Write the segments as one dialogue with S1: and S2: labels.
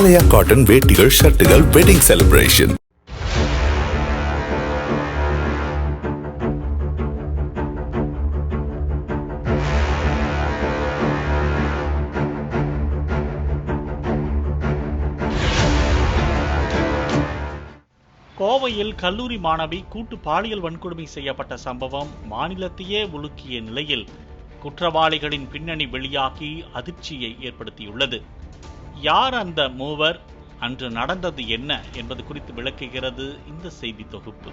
S1: ஆலயா cotton வேட்டிகள் ஷர்ட்டுகள் wedding celebration
S2: கோவையில் கல்லூரி மாணவி கூட்டு பாலியல் வன்கொடுமை செய்யப்பட்ட சம்பவம் மாநிலத்தையே உலுக்கிய நிலையில் குற்றவாளிகளின் பின்னணி வெளியாகி அதிர்ச்சியை ஏற்படுத்தியுள்ளது. யார் அந்த மூவர்? அன்று நடந்தது என்ன என்பது குறித்து விளக்குகிறது இந்த செய்தி தொகுப்பு.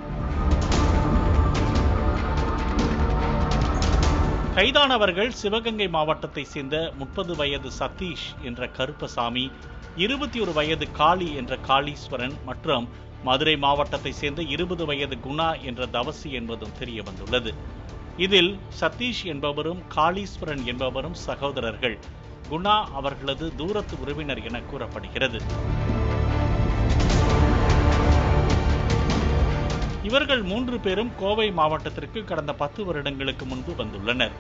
S2: கைதானவர்கள் சிவகங்கை மாவட்டத்தை சேர்ந்த முப்பது வயது சதீஷ் என்ற கருப்பசாமி இருபத்தி ஒரு வயது காளி என்ற காளீஸ்வரன் மற்றும் மதுரை மாவட்டத்தை சேர்ந்த இருபது வயது குணா என்ற தவசி என்பதும் தெரிய வந்துள்ளது. இதில் சதீஷ் என்பவரும் காளீஸ்வரன் என்பவரும் சகோதரர்கள். குணா அவர்களது தூரத்து உறவினர் என கூறப்படுகிறது. இவர்கள் மூன்று பேரும் கோவை மாவட்டத்திற்கு கடந்த பத்து வருடங்களுக்கு முன்பு வந்துள்ளனர்.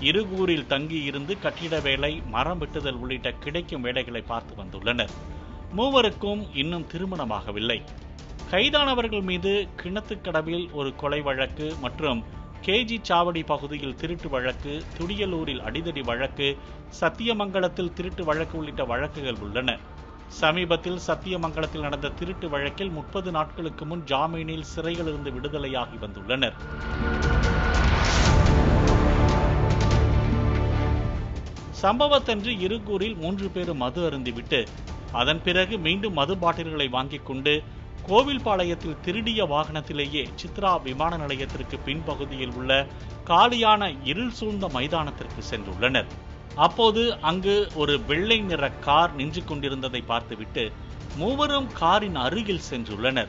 S2: இருகூரில் தங்கி இருந்து கட்டிட வேலை மரம் வெட்டுதல் உள்ளிட்ட கிடைக்கும் வேலைகளை பார்த்து வந்துள்ளனர். மூவருக்கும் இன்னும் திருமணமாகவில்லை. கைதானவர்கள் மீது கிணத்துக்கடவில் ஒரு கொலை வழக்கு மற்றும் கேஜி சாவடி பகுதியில் திருட்டு வழக்கு துடியலூரில் அடிதடி வழக்கு சத்தியமங்கலத்தில் திருட்டு வழக்கு உள்ளிட்ட வழக்குகள் உள்ளன. சமீபத்தில் சத்தியமங்கலத்தில் நடந்த திருட்டு வழக்கில் முப்பது நாட்களுக்கு முன் ஜாமீனில் சிறையிலிருந்து விடுதலையாகி வந்துள்ளனர். சம்பவத்தன்று இருகூரில் மூன்று பேரும் மது அருந்திவிட்டு அதன் பிறகு மீண்டும் மது பாட்டில்களை வாங்கிக் கொண்டு கோவில்பாளையத்தில் திருடிய வாகனத்திலேயே சித்ரா விமான நிலையத்திற்கு பின்பகுதியில் உள்ள காலியான இருள் சூழ்ந்த மைதானத்திற்கு சென்றுள்ளனர். அப்போது அங்கு ஒரு வெள்ளை நிற கார் நின்று கொண்டிருந்ததை பார்த்துவிட்டு மூவரும் காரின் அருகில் சென்றுள்ளனர்.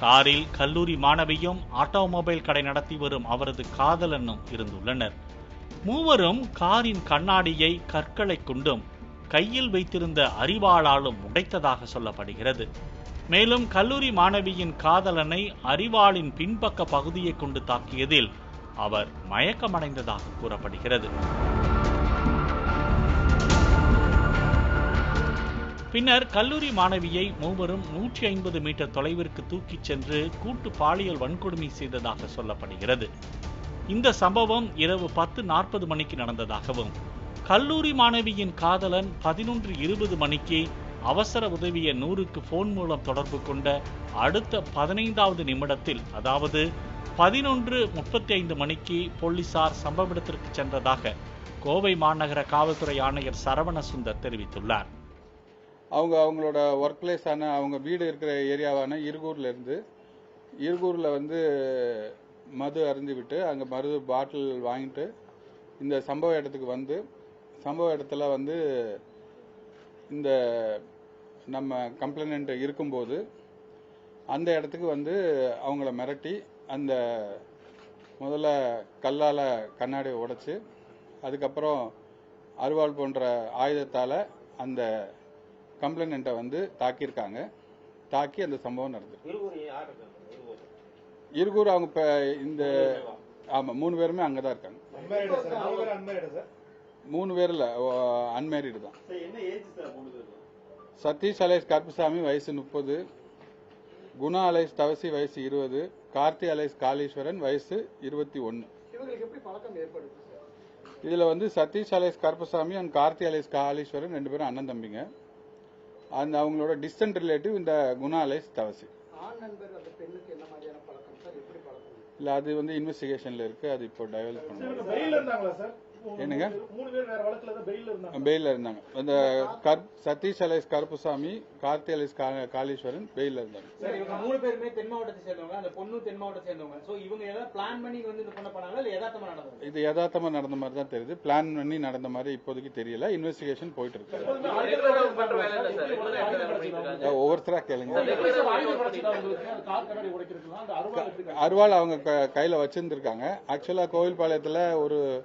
S2: காரில் கல்லூரி மாணவியும் ஆட்டோமொபைல் கடை நடத்தி வரும் அவரது காதலனும் இருந்துள்ளனர். மூவரும் காரின் கண்ணாடியை கற்களை கொண்டும் கையில் வைத்திருந்த அரிவாளாலும் உடைத்ததாக சொல்லப்படுகிறது. மேலும் கல்லூரி மாணவியின் காதலனை அரிவாளின் பின்பக்க பகுதியை கொண்டு தாக்கியதில் அவர் மயக்கமடைந்ததாக கூறப்படுகிறது. பின்னர் கல்லூரி மாணவியை மூவரும் நூற்றி ஐம்பது மீட்டர் தொலைவிற்கு தூக்கிச் சென்று கூட்டு பாலியல் வன்கொடுமை செய்ததாக சொல்லப்படுகிறது. இந்த சம்பவம் இரவு பத்து நாற்பது மணிக்கு நடந்ததாகவும் கல்லூரி மாணவியின் காதலன் பதினொன்று இருபது மணிக்கு அவசர உதவிய நூறுக்கு போன் மூலம் தொடர்பு கொண்ட அடுத்த பதினைந்தாவது நிமிடத்தில் அதாவது பதினொன்று முப்பத்தி ஐந்து மணிக்கு போலீசார் சம்பவ இடத்திற்கு சென்றதாக கோவை மாநகர காவல்துறை ஆணையர் சரவண சுந்தர் தெரிவித்துள்ளார்.
S3: அவங்க அவங்களோட ஒர்க் பிளேஸான அவங்க வீடு இருக்கிற ஏரியாவான இருகூர்ல இருந்து இருகூரில் வந்து மது அருந்திவிட்டு அங்கே மருது பாட்டில் வாங்கிட்டு இந்த சம்பவ இடத்துக்கு வந்து சம்பவ இடத்துல வந்து இந்த நம்ம கம்ப்ளைண்ட் இருக்கும்போது அந்த இடத்துக்கு வந்து அவங்கள மிரட்டி அந்த முதல்ல கல்லால் கண்ணாடியை உடைச்சு அதுக்கப்புறம் அருவாள் போன்ற ஆயுதத்தால் அந்த கம்ப்ளைண்ட்டை வந்து தாக்கியிருக்காங்க. தாக்கி அந்த சம்பவம் நடந்தது இருகூர் அவங்க இப்போ இந்த ஆமாம் மூணு பேருமே அங்கே தான் இருக்காங்க மூணு பேரில் அன்மேரிடு தான். சதீஷ் அலேஸ் கருப்புசாமி வயசு முப்பது குணா அலேஸ் தவசி வயசு இருபது கார்த்தி அலேஸ் காளீஸ்வரன் வயசு இருபத்தி ஒன்று இதில் வந்து Sathish alias Karuppasamy and Karthi alias Kaleeswaran ரெண்டு பேரும் அண்ணன் தம்பிங்க. அந்த அவங்களோட டிஸ்டன்ட் ரிலேட்டிவ் இந்த குணா அலேஸ் தவசி. இல்லை அது வந்து இன்வெஸ்டிகேஷனில் இருக்கு அது இப்போ டெவலப் பண்ணுவோம் என்னங்க?
S4: மூணு பேர் வேற வழக்குல தான் பெயில் இருந்தாங்க.
S3: பெயிலில் இருந்தாங்க. அந்த சதீஷ் அலேஸ் கருப்புசாமி கார்த்தி அலேஸ் கா- காளீஸ்வரன் பெயிலில் இருந்தாங்க.
S5: சார் இவங்க மூணு பேருமே தென் மாவட்டத்தை சேர்ந்தவங்க அந்த பொண்ணு தென் மாவட்டத்தை சேர்ந்தவங்க சோ இவங்க ஏதாவது பிளான் பண்ணி வந்து இந்த பொண்ணை பண்ணாங்களா இல்ல யதார்த்தமா நடந்தது?
S3: இது யதார்த்தமா நடந்த மாதிரி தான் தெரியுது. பிளான் பண்ணி நடந்த மாதிரி இப்போதைக்கு தெரியல. இன்வெஸ்டிகேஷன் போயிட்டு இருக்கு. ஒவ்வொருத்தரா கேளுங்க. அருவாள் அவங்க க- கையில வச்சிருந்திருக்காங்க. ஆக்சுவலா கோவில்பாளையத்துல ஒரு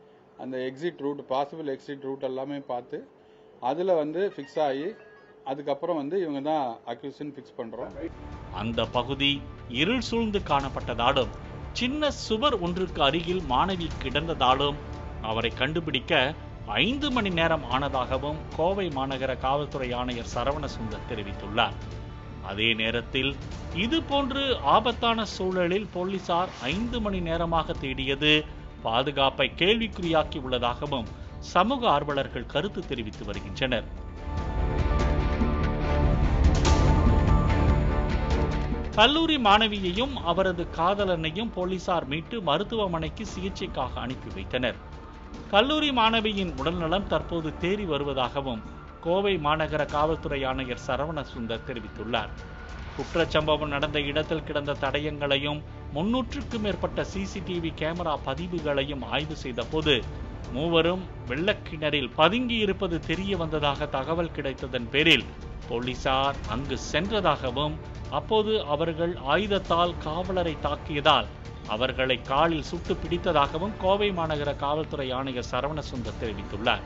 S3: அந்த exit route possible exit route எல்லாமே பார்த்து அதில் வந்து ஃபிக்ஸ் ஆகி அதுக்கப்புறம் வந்து இவங்க தான் அக்யூசன் ஃபிக்ஸ் பண்ணுறோம்
S2: அந்த பகுதி இருள் சூழ்ந்து காணப்பட்டதாலும் சின்ன சுவர் ஒன்றுக்கு அருகில் மாணவி கிடந்ததாலும் அவரை கண்டுபிடிக்க ஐந்து மணி நேரம் ஆனதாகவும் கோவை மாநகர காவல்துறை ஆணையர் சரவணசுந்தர் தெரிவித்துள்ளார். அதே நேரத்தில் இது போன்று ஆபத்தான சூழலில் போலீசார் ஐந்து மணி நேரமாக தேடியது பாதுகாப்பை கேள்விக்குறியாக்கி உள்ளதாகவும் சமூக ஆர்வலர்கள் கருத்து தெரிவித்து வருகின்றனர். கல்லூரி மாணவியையும் அவரது காதலனையும் போலீசார் மீட்டு மருத்துவமனைக்கு சிகிச்சைக்காக அனுப்பி வைத்தனர். கல்லூரி மாணவியின் உடல்நலம் தற்போது தேறி வருவதாகவும் கோவை மாநகர காவல்துறை ஆணையர் சரவண சுந்தர் தெரிவித்துள்ளார். குற்றச்சம்பவம் நடந்த இடத்தில் கிடந்த தடயங்களையும் முன்னூற்றுக்கும் மேற்பட்ட சிசிடிவி கேமரா பதிவுகளையும் ஆய்வு செய்தபோது மூவரும் வெள்ளக்கிணறில் பதுங்கி இருப்பது தெரிய வந்ததாக தகவல் கிடைத்ததன் பேரில் போலீசார் அங்கு சென்றதாகவும் அப்போது அவர்கள் ஆயுதத்தால் காவலரை தாக்கியதால் அவர்களை காலில் சுட்டு பிடித்ததாகவும் கோவை மாநகர காவல்துறை ஆணையர் சரவணசுந்தர் தெரிவித்துள்ளார்.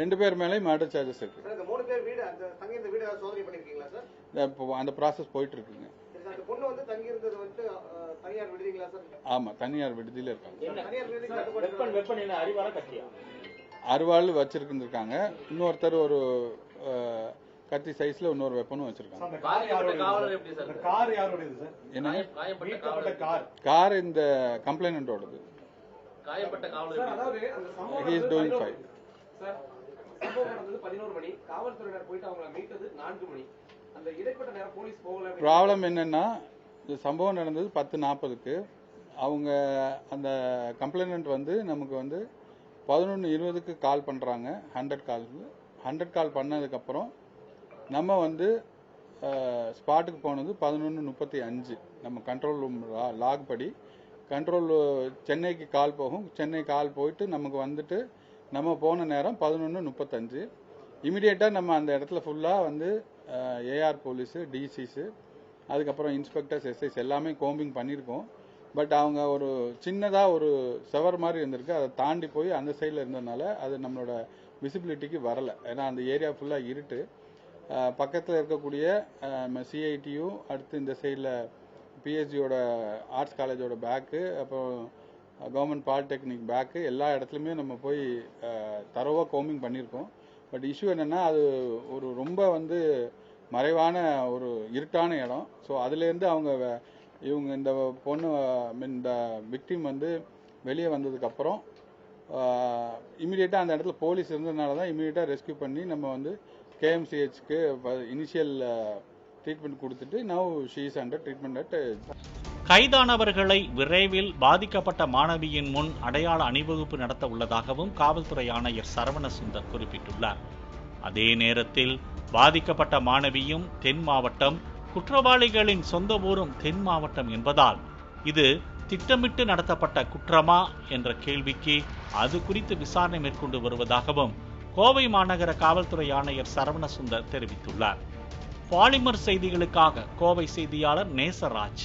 S3: ரெண்டு பேர் மேலே மர்டர் சார்ஜஸ் இருக்கு.
S6: சார் இந்த மூணு பேர் வீடு அந்த தங்கி இருந்த வீடு ஏதாவது சோதனை பண்ணிருக்கீங்களா சார்?
S3: இந்த இப்போ அந்த ப்ராசஸ் போயிட்டு இருக்குங்க.
S6: அஹ், தனியார்
S3: விடுதியில் இருக்காங்க.
S5: என்ன?
S6: தனியார் விடுதி
S5: வெப்பன் வெப்பன் என்ன அறிவாரா கட்சியா?
S3: அருவாள் வச்சிருந்துருக்காங்க இன்னொருத்தர் ஒரு கத்தி சைஸ்ல இன்னொரு வெப்பனும் வச்சிருக்காங்க.
S4: கார்
S3: இந்த கம்ப்ளைனண்டோடது.
S6: சார்
S3: ப்ராப்ளம் என்னன்னா இந்த சம்பவம் நடந்தது பத்து நாற்பதுக்கு. அவங்க அந்த கம்ப்ளைனண்ட் வந்து நமக்கு வந்து பதினொன்று இருபதுக்கு கால் பண்ணுறாங்க ஹண்ட்ரட் கால் ஹண்ட்ரட் கால் பண்ணதுக்கப்புறம் நம்ம வந்து ஸ்பாட்டுக்கு போனது பதினொன்று முப்பத்தி அஞ்சு. நம்ம கண்ட்ரோல் ரூம் லாக் படி கண்ட்ரோல் சென்னைக்கு கால் போகும். சென்னை கால் போயிட்டு நமக்கு வந்துட்டு நம்ம போன நேரம் பதினொன்று முப்பத்தஞ்சு. இமிடியேட்டாக நம்ம அந்த இடத்துல ஃபுல்லாக வந்து ஏஆர் போலீஸு டிசிஸு அதுக்கப்புறம் இன்ஸ்பெக்டர்ஸ் எஸ்ஐஸ் எல்லாமே கோம்பிங் பண்ணியிருக்கோம். பட் அவங்க ஒரு சின்னதாக ஒரு செவர் மாதிரி இருந்திருக்கு. அதை தாண்டி போய் அந்த சைடில் இருந்ததுனால அது நம்மளோட விசிபிலிட்டிக்கு வரலை. ஏன்னா அந்த ஏரியா ஃபுல்லாக இருட்டு. பக்கத்தில் இருக்கக்கூடிய சிஐடியும் அடுத்து இந்த சைடில் பிஹெச்டியோட ஆர்ட்ஸ் காலேஜோட பேக்கு அப்புறம் கவர்மெண்ட் பாலிடெக்னிக் பேக்கு எல்லா இடத்துலையுமே நம்ம போய் தரவாக கோமிங் பண்ணியிருக்கோம். பட் இஷ்யூ என்னென்னா அது ஒரு ரொம்ப வந்து மறைவான ஒரு இருட்டான இடம். ஸோ அதுலேருந்து அவங்க இவங்க இந்த பொண்ணு I இந்த விக்டிம் வந்து வெளியே வந்ததுக்கப்புறம் இமீடியட்டாக அந்த இடத்துல போலீஸ் இருந்ததுனால தான் இமீடியட்டாக ரெஸ்க்யூ பண்ணி நம்ம வந்து கேஎம்சிஹெச்க்கு இனிஷியல் ட்ரீட்மெண்ட் கொடுத்துட்டு now she's under treatment at
S2: கைதானவர்களை விரைவில் பாதிக்கப்பட்ட மாணவியின் முன் அடையாள அணிவகுப்பு நடத்த உள்ளதாகவும் காவல்துறை ஆணையர் சரவணசுந்தர் குறிப்பிட்டுள்ளார். அதே நேரத்தில் பாதிக்கப்பட்ட மாணவியும் தென் மாவட்டம் குற்றவாளிகளின் சொந்த ஊரும் தென் மாவட்டம் என்பதால் இது திட்டமிட்டு நடத்தப்பட்ட குற்றமா என்ற கேள்விக்கு அது குறித்து விசாரணை மேற்கொண்டு வருவதாகவும் கோவை மாநகர காவல்துறை ஆணையர் சரவணசுந்தர் தெரிவித்துள்ளார். பாலிமர் செய்திகளுக்காக கோவை செய்தியாளர் நேசராஜ்.